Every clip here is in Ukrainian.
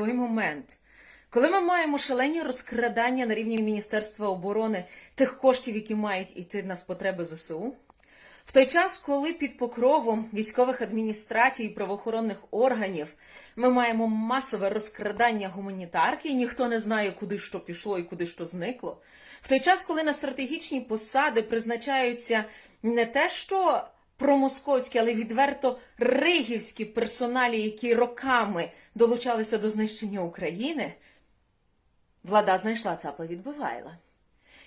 той момент, коли ми маємо шалені розкрадання на рівні Міністерства оборони тих коштів, які мають йти на потреби ЗСУ, в той час, коли під покровом військових адміністрацій і правоохоронних органів ми маємо масове розкрадання гуманітарки, і ніхто не знає, куди що пішло і куди що зникло, в той час, коли на стратегічні посади призначаються не те, що промосковські, але відверто ригівські персоналі, які роками долучалися до знищення України, влада знайшла ЦАПа відбивайла.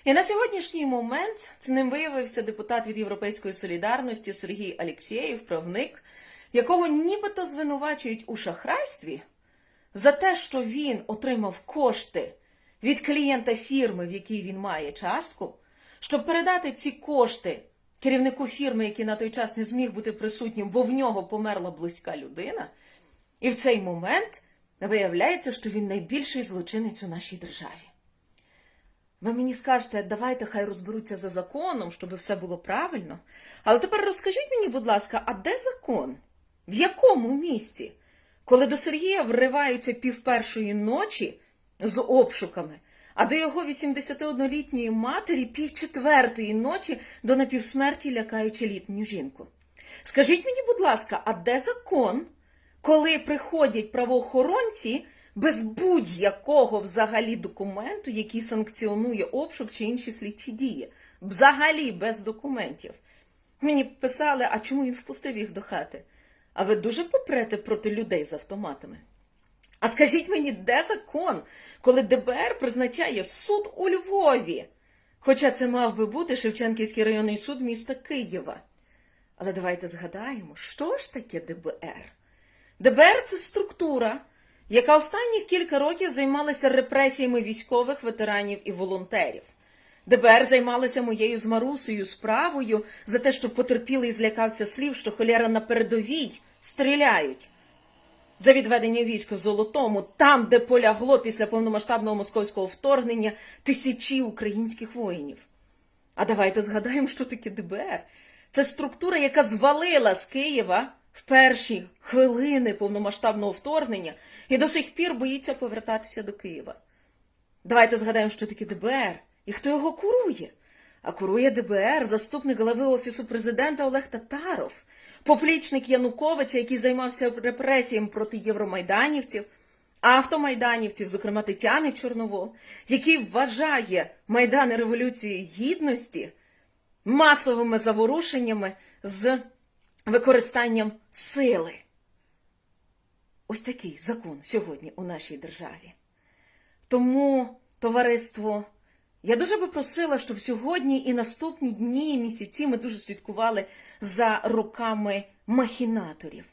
І на сьогоднішній момент ним виявився депутат від Європейської солідарності Сергій Алєксєєв, правник, якого нібито звинувачують у шахрайстві за те, що він отримав кошти від клієнта фірми, в якій він має частку, щоб передати ці кошти керівнику фірми, який на той час не зміг бути присутнім, бо в нього померла близька людина. І в цей момент виявляється, що він найбільший злочинець у нашій державі. Ви мені скажете, давайте хай розберуться за законом, щоб все було правильно. Але тепер розкажіть мені, будь ласка, а де закон? В якому місці? Коли до Сергія вриваються півпершої ночі з обшуками, а до його 81-літньої матері півчетвертої ночі до напівсмерті лякаючи літню жінку. Скажіть мені, будь ласка, а де закон, коли приходять правоохоронці без будь-якого взагалі документу, який санкціонує обшук чи інші слідчі дії? Взагалі без документів. Мені писали, а чому він впустив їх до хати? А ви дуже попрете проти людей з автоматами? А скажіть мені, де закон, коли ДБР призначає суд у Львові? Хоча це мав би бути Шевченківський районний суд міста Києва. Але давайте згадаємо, що ж таке ДБР? ДБР це структура, яка останніх кілька років займалася репресіями військових ветеранів і волонтерів. ДБР займалося моєю з Марусею справою за те, що потерпілий злякався слів, що холєра на передовій стріляють. За відведення військ Золотому, там, де полягло після повномасштабного московського вторгнення тисячі українських воїнів. А давайте згадаємо, що таке ДБР. Це структура, яка звалила з Києва в перші хвилини повномасштабного вторгнення і до сих пір боїться повертатися до Києва. Давайте згадаємо, що таке ДБР і хто його курує. А курує ДБР заступник глави Офісу президента Олег Татаров, поплічник Януковича, який займався репресіями проти євромайданівців, автомайданівців, зокрема Тетяни Чорново, який вважає Майдани Революції Гідності масовими заворушеннями з використанням сили. Ось такий закон сьогодні у нашій державі. Тому, товариство, я дуже би просила, щоб сьогодні і наступні дні і місяці ми дуже слідкували за руками махінаторів.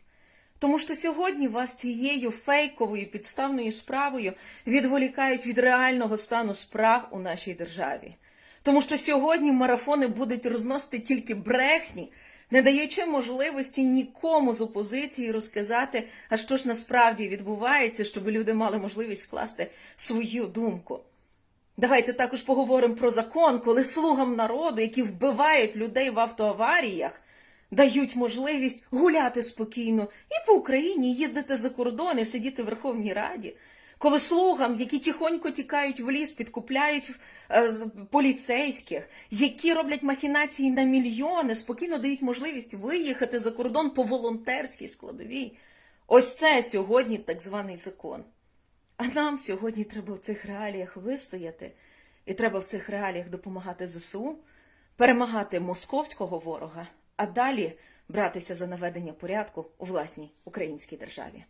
Тому що сьогодні вас цією фейковою підставною справою відволікають від реального стану справ у нашій державі. Тому що сьогодні марафони будуть розносити тільки брехні, не даючи можливості нікому з опозиції розказати, а що ж насправді відбувається, щоб люди мали можливість скласти свою думку. Давайте також поговоримо про закон, коли слугам народу, які вбивають людей в автоаваріях, дають можливість гуляти спокійно і по Україні, їздити за кордон, і сидіти в Верховній Раді. Коли слугам, які тихонько тікають в ліс, підкупляють е, поліцейських, які роблять махінації на мільйони, спокійно дають можливість виїхати за кордон по волонтерській складовій. Ось це сьогодні так званий закон. А нам сьогодні треба в цих реаліях вистояти, і треба в цих реаліях допомагати ЗСУ, перемагати московського ворога, а далі братися за наведення порядку у власній українській державі.